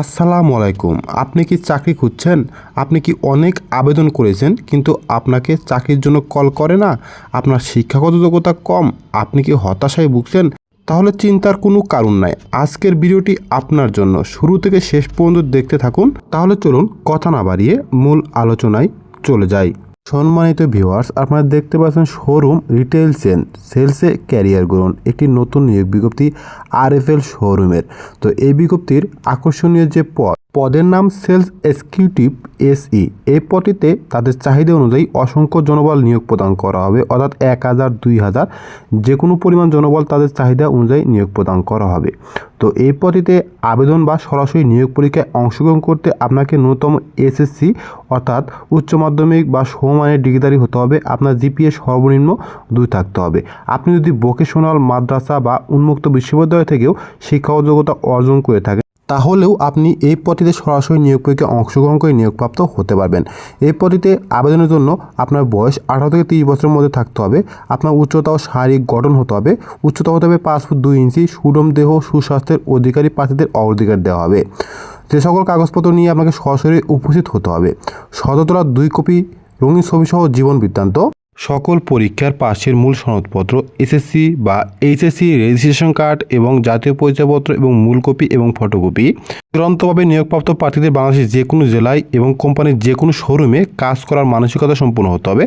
আসসালামু আলাইকুম। আপনি কি চাকরি খুঁজছেন? আপনি কি অনেক আবেদন করেছেন, কিন্তু আপনাকে চাকরির জন্য কল করে না? আপনার শিক্ষাগত যোগ্যতা কম, আপনি কি হতাশায় ভুগছেন? তাহলে চিন্তার কোনো কারণ নাই। আজকের ভিডিওটি আপনার জন্য। শুরু থেকে শেষ পর্যন্ত দেখতে থাকুন। তাহলে চলুন কথা না বাড়িয়ে মূল আলোচনায় চলে যাই। সম্মানিত ভিউয়ার্স আপনারা দেখতে পাচ্ছেন শোরুম রিটেল চেন সেলসে ক্যারিয়ার গ্রহণ একটি নতুন নিয়োগ বিজ্ঞপ্তি আরএফএল শোরুমের তো এই বিজ্ঞপ্তির আকর্ষণীয় যে পদ পদের নাম সেলস এক্সিকিউটিভ এসই। এই পদটিতে তাদের চাহিদা অনুযায়ী অসংখ্য জনবল নিয়োগ প্রদান করা হবে, অর্থাৎ এক হাজার, দুই হাজার যে কোনো পরিমাণ জনবল তাদের চাহিদা অনুযায়ী নিয়োগ প্রদান করা হবে। তো এই পদটিতে আবেদন বা সরাসরি নিয়োগ পরীক্ষায় অংশগ্রহণ করতে আপনাকে ন্যূনতম এসএসসি, অর্থাৎ উচ্চ মাধ্যমিক বা সমমানের ডিগ্রিধারী হতে হবে, আপনার জিপিএ সর্বনিম্ন দুই থাকতে হবে। আপনি যদি ভোকেশনাল মাদ্রাসা বা উন্মুক্ত বিশ্ববিদ্যালয় থেকেও শিক্ষাগত যোগ্যতা অর্জন করে থাকেন তাহলেও আপনি এই পদটিতে সরাসরি নিয়োগ পরীক্ষায় অংশগ্রহণ করে নিয়োগপ্রাপ্ত হতে পারবেন। এই পদটিতে আবেদনের জন্য আপনার বয়স আঠারো থেকে তিরিশ বছরের মধ্যে থাকতে হবে, আপনার উচ্চতা ও শারীরিক গঠন হতে হবে, উচ্চতা হতে হবে পাঁচ ফুট দুই ইঞ্চি সুডম দেহ সুস্বাস্থ্যের অধিকারী প্রার্থীদের অগ্রাধিকার দেওয়া হবে। যে সকল কাগজপত্র নিয়ে আপনাকে সরাসরি উপস্থিত হতে হবে শততলা দুই কপি রঙিন ছবিসহ জীবন বৃত্তান্ত। সকল পরীক্ষার পাশের মূল সনদপত্র এসএসসি বা এইচএসসি রেজিস্ট্রেশন কার্ড এবং জাতীয় পরিচয়পত্র এবং মূল কপি এবং ফটোকপি চূড়ান্তভাবে নিয়োগপ্রাপ্ত প্রার্থীদের বাংলাদেশের যে কোনো জেলায় এবং কোম্পানির যে কোনো শোরুমে কাজ করার মানসিকতা সম্পূর্ণ হতে হবে।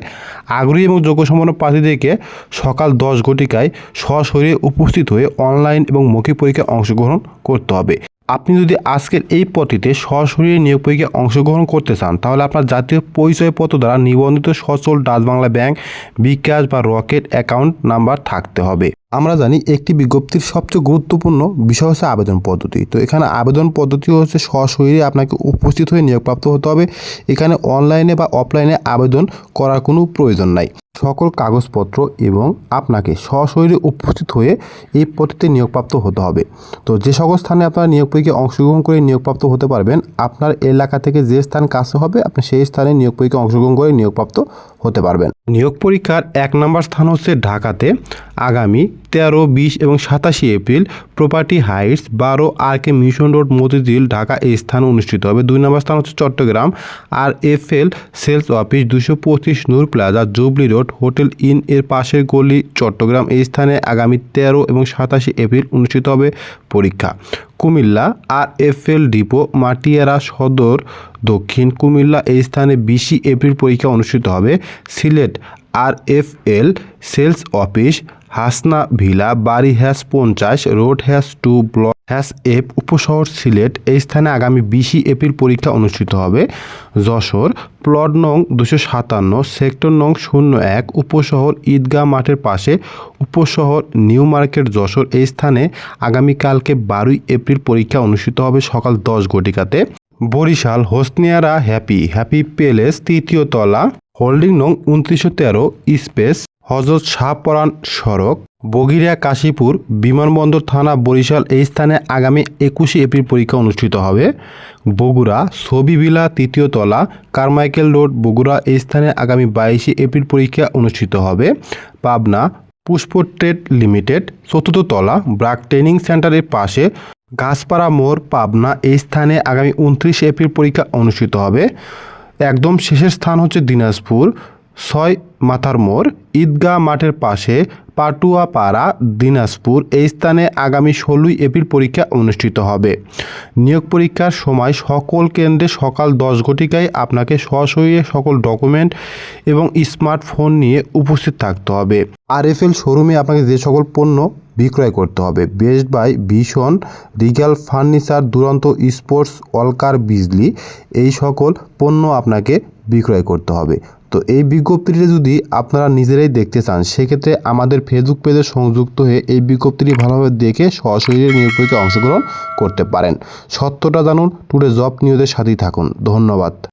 আগ্রহী এবং যোগ্যসম্পন্ন প্রার্থীদেরকে সকাল দশ ঘটিকায় সশরীরে উপস্থিত হয়ে অনলাইন এবং মৌখিক পরীক্ষায় অংশগ্রহণ করতে হবে। আপনি যদি আজকের এই পদটিতে সরাসরি নিয়োগ পরীক্ষায় অংশগ্রহণ করতে চান, তাহলে আপনার জাতীয় পরিচয়পত্র দ্বারা নিবন্ধিত সচল ডাচ বাংলা ব্যাংক, বিকাশ বা রকেট অ্যাকাউন্ট নাম্বার থাকতে হবে। আমরা জানি একটি বিজ্ঞপ্তির সবচেয়ে গুরুত্বপূর্ণ বিষয় হচ্ছে আবেদন পদ্ধতি। তো এখানে আবেদন পদ্ধতি হচ্ছে সশরীরে আপনাকে উপস্থিত হয়ে নিয়োগপ্রাপ্ত হতে হবে। এখানে অনলাইনে বা অফলাইনে আবেদন করার কোনো প্রয়োজন নাই। সকল কাগজপত্র এবং আপনাকে সশরীরে উপস্থিত হয়ে এই পদ্ধতিতে নিয়োগপ্রাপ্ত হতে হবে। তো যে সকল স্থানে আপনারা নিয়োগ পরীক্ষায় অংশগ্রহণ করে নিয়োগপ্রাপ্ত হতে পারবেন, আপনার এলাকা থেকে যে স্থান কাছে হবে, আপনি সেই স্থানে নিয়োগ পরীক্ষায় অংশগ্রহণ করে নিয়োগপ্রাপ্ত হতে পারবেন। নিয়োগ পরীক্ষার এক নম্বর স্থান হচ্ছে ঢাকাতে আগামী তেরো, বিশ এবং সাতাশি এপ্রিল প্রপার্টি হাইটস বারো R K mission road, Motijheel, Dhaka এই স্থানে অনুষ্ঠিত হবে। দুই নম্বর স্থান হচ্ছে Chattogram. R F L sales office দুশো পঁচিশ Noor plaza, jubilee road, hotel inn এর পাশের গলি চট্টগ্রাম। এই স্থানে আগামী তেরো এবং সাতাশি এপ্রিল অনুষ্ঠিত হবে পরীক্ষা। Comilla R F L depot, Matiara Sadar Dakshin. Comilla এই স্থানে বিশে এপ্রিল পরীক্ষা অনুষ্ঠিত হবে। Sylhet R F L sales office Hasna villa বাড়ি হ্যাস পঞ্চাশ road hash two block hash F Upashahar Sylhet এই স্থানে আগামী বিশে এপ্রিল পরীক্ষা অনুষ্ঠিত হবে। যশোর, প্লট নং দুশো সাতান্ন, সেক্টর নং শূন্য এক, উপশহর ঈদগাহ মাঠের পাশে, উপশহর নিউ মার্কেট যশোর, এই স্থানে আগামীকালকে বারোই এপ্রিল পরীক্ষা অনুষ্ঠিত হবে সকাল দশ ঘটিকাতে। Barishal, Hosniara happy happy palace, তৃতীয় তলা, হোল্ডিং নং উনত্রিশশো তেরো, স্পেস, হজরত শাহপরান সড়ক বগিরা কাশীপুর, বিমানবন্দর থানা, বরিশাল। এই স্থানে আগামী একুশে এপ্রিল পরীক্ষা অনুষ্ঠিত হবে। বগুড়া, ছবিবিলা, তৃতীয় তলা, কারমাইকেল রোড, বগুড়া। এই স্থানে আগামী বাইশে এপ্রিল পরীক্ষা অনুষ্ঠিত হবে। পাবনা পুষ্প ট্রেড লিমিটেড, চতুর্থ তলা, ব্রাক ট্রেনিং সেন্টারের পাশে গাছপাড়া মোড় পাবনা এই স্থানে আগামী উনত্রিশে এপ্রিল পরীক্ষা অনুষ্ঠিত হবে। একদম শেষের স্থান হচ্ছে দিনাজপুর, ছয় মাথার মোড়, ঈদগাহ মাঠের পাশে পাটুয়াপাড়া, দিনাজপুর। এই স্থানে আগামী ষোলোই এপ্রিল পরীক্ষা অনুষ্ঠিত হবে। নিয়োগ পরীক্ষার সময় সকল কেন্দ্রে সকাল দশ ঘটিকায় আপনাকে সশরীরে সকল ডকুমেন্ট এবং স্মার্টফোন নিয়ে উপস্থিত থাকতে হবে। আরএফএল শোরুমে আপনাকে যে সকল পণ্য বিক্রয় করতে হবে। বেস্ট বাই ভীষণ রিগাল ফার্নিচার দুরন্ত স্পোর্টস অলকার বিজলি এই সকল পণ্য আপনাকে বিক্রয় করতে হবে। তো এই বিজ্ঞপ্তিটি যদি আপনারা নিজেরাই দেখতে চান, সেক্ষেত্রে আমাদের ফেসবুক পেজে সংযুক্ত হয়ে এই বিজ্ঞপ্তিটি ভালোভাবে দেখে সরাসরি নিয়োগ পরীক্ষায় অংশগ্রহণ করতে পারেন। সত্যটা জানুন টুডে জব নিউজের সাথেই থাকুন। ধন্যবাদ।